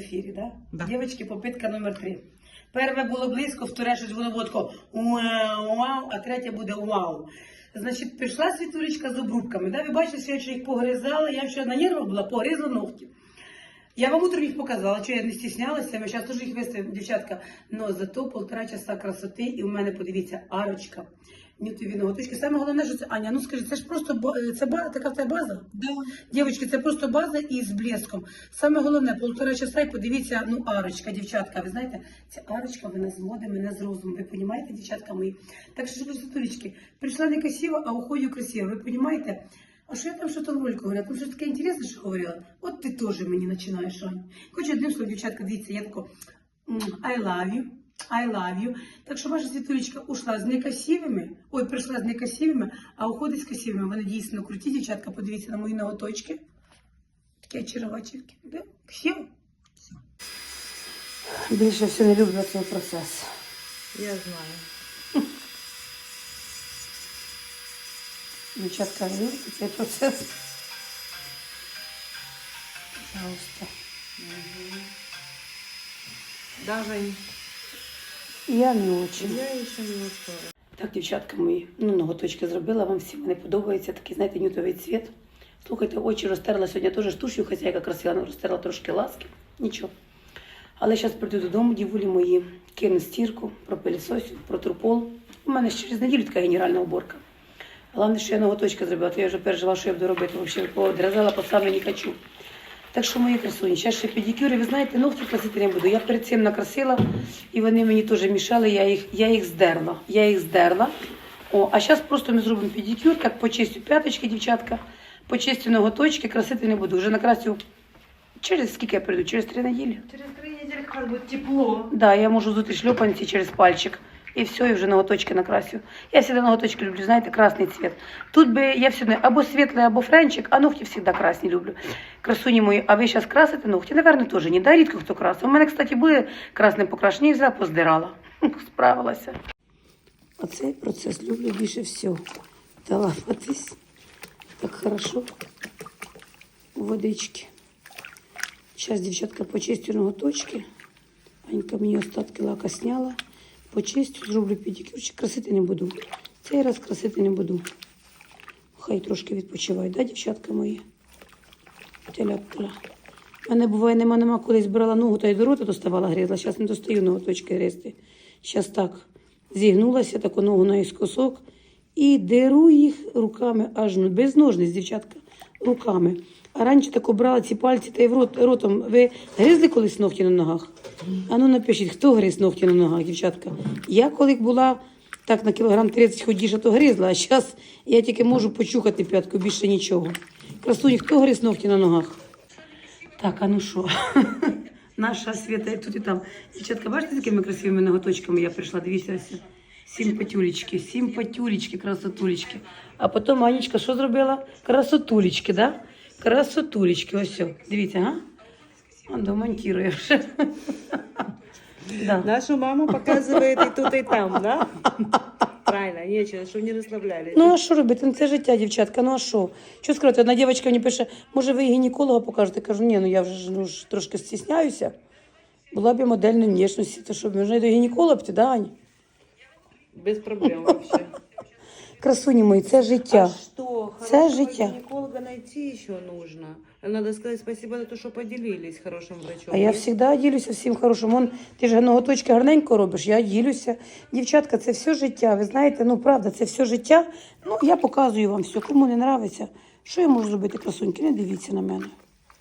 ефірі, да? Да. Дівчатки, попитка номер три. Перше було близько, вторе щось воно було тако вау, вау, а третє буде вау. Значить, прийшла світулечка з обрубками. Да? Ви бачите, що я ще їх погризала, я ще на нервах була, погризла ногті. Я вам утром їх показала, що я не стіснялася, ми зараз теж їх виставимо, дівчатка. Но зато полтора часа красоти, і у мене, подивіться, арочка, нютові ноготочки. Саме головне, що це, Аня, ну скажи, це ж просто ба- це ба- така в тебе база? Да. Дівчатки, це просто база із блеском. Саме головне, полтора часа і подивіться, ну, арочка, дівчатка. Ви знаєте, ця арочка вона зводить мене з розуму. Ви розумієте, дівчатка мої? Так що, красотулечки, прийшла не красиво, а уходю красиво. Ви розумієте? А що я там що там в ролику говорила? Там щось таке інтересне, що говорила. От ти теж мені починаєш, Ань. Хоч одним словом, дівчатка, дивіться, я тако м, I love you. I love you. Так що ваша світулечка ушла з некрасивими, ой, прийшла з некрасивими, а уходить з красивими. Вони дійсно круті, дівчатка, подивіться на мої ноготочки. Такі очаровательки. Да? Красиво? Більше все не люблю цей процес. Я знаю. Дівчатка, любите цей процес? Пожалуйста. Даже Я не очень. я еще не успела. Так, дівчатка мої, ну, ноготочки зробила, вам всім вони подобається, такий, знаєте, нютовий цвіт. Слухайте, очі розтерла сьогодні теж штушю, хазяйка красива, ну, розтерла трошки ласки, нічого. Але зараз прийду додому, дівулі мої, кину стірку, пропилісосю, протру У мене ще через неділю така генеральна уборка. Головне, що я ноготочки зробила, то я вже переживала, що я буду робити. Взагалі, подрізала по саме не хочу. Так що мої красуні, зараз ще педикюри, ви знаєте, ногті красити не буду. Я перед цим накрасила, і вони мені теж мішали, я їх, я їх здерла. Я їх здерла. О, а зараз просто ми зробимо педикюр, так почистю п'яточки, дівчатка, почистю ноготочки, красити не буду. Вже накрасю через скільки я прийду? Через три неділі. Через три недели как раз будет тепло. Да, я можу зути шльопанці через пальчик. І все, і вже ноготочки накрасю. Я завжди ноготочки люблю, знаєте, красний цвет. Тут би я завжди або світлий, або френчик, а ногті завжди красні люблю. Красуні мої, а ви зараз красите ногті? Наверно, теж ні. Да, рідко хто красив. У мене, кстати, були красним покрашені, я взяла, поздирала. Справилася. Оцей процес люблю більше всього. Талапатись. Так хорошо. Водички. Зараз, дівчатка, почистю ноготочки. Анька мені остатки лака сняла. Почистю, зроблю підікюрчик, Красити не буду. Цей раз красити не буду. Хай трошки відпочивають, да, дівчатка мої? Теляптера. У мене буває, нема нема, колись брала ногу та й до рота доставала грізла. Зараз не достаю ноготочки гризти. Зараз так зігнулася, таку ногу наіскосок і деру їх руками аж ну, без ножниць, дівчатка, руками. А раніше так брала ці пальці та й в рот, ротом. Ви гризли колись ногті на ногах? А ну напишіть, хто гриз ногті на ногах, дівчатка? Я коли була так на кілограм 30 ходіша, то гризла, а зараз я тільки можу почухати п'ятку, більше нічого. Красуні, хто гриз ногті на ногах? Так, а ну що? Наша свята тут і там. Дівчатка, бачите, з якими красивими ноготочками я прийшла? Дивіться. Симпатюлечки, симпатюлечки, красотулечки. А потім Анечка що зробила? Красотулечки, да? Красотулечки, ось. все. Дивіться, а? Он домонтірує вже. Да. Нашу маму показывает и тут, и там, да? Правильно, нечего, чтобы не расслаблялись. Ну а що робити? Ну, Це життя, дівчатка. Ну а що? Що сказати? Одна дівчинка мені пише, може ви гінеколога покажете? Кажу, ні, ну я вже ну, ж трошки стісняюся. Була б я модельної внешності, то що можна і до гінеколога піти, да, Ань? Без проблем вообще. Красуні мої, це життя. А что? Це Хорошего життя. гинеколога найти еще нужно. Надо сказать спасибо за то, что поделились хорошим врачом. А я завжди ділюся всім хорошим. Вон, ти ж ноготочки гарненько робиш, я ділюся. Дівчатка, це все життя. Ви знаєте, ну правда, це все життя. Ну, я показую вам все. Кому не нравиться, що я можу зробити, красуньки, не дивіться на мене.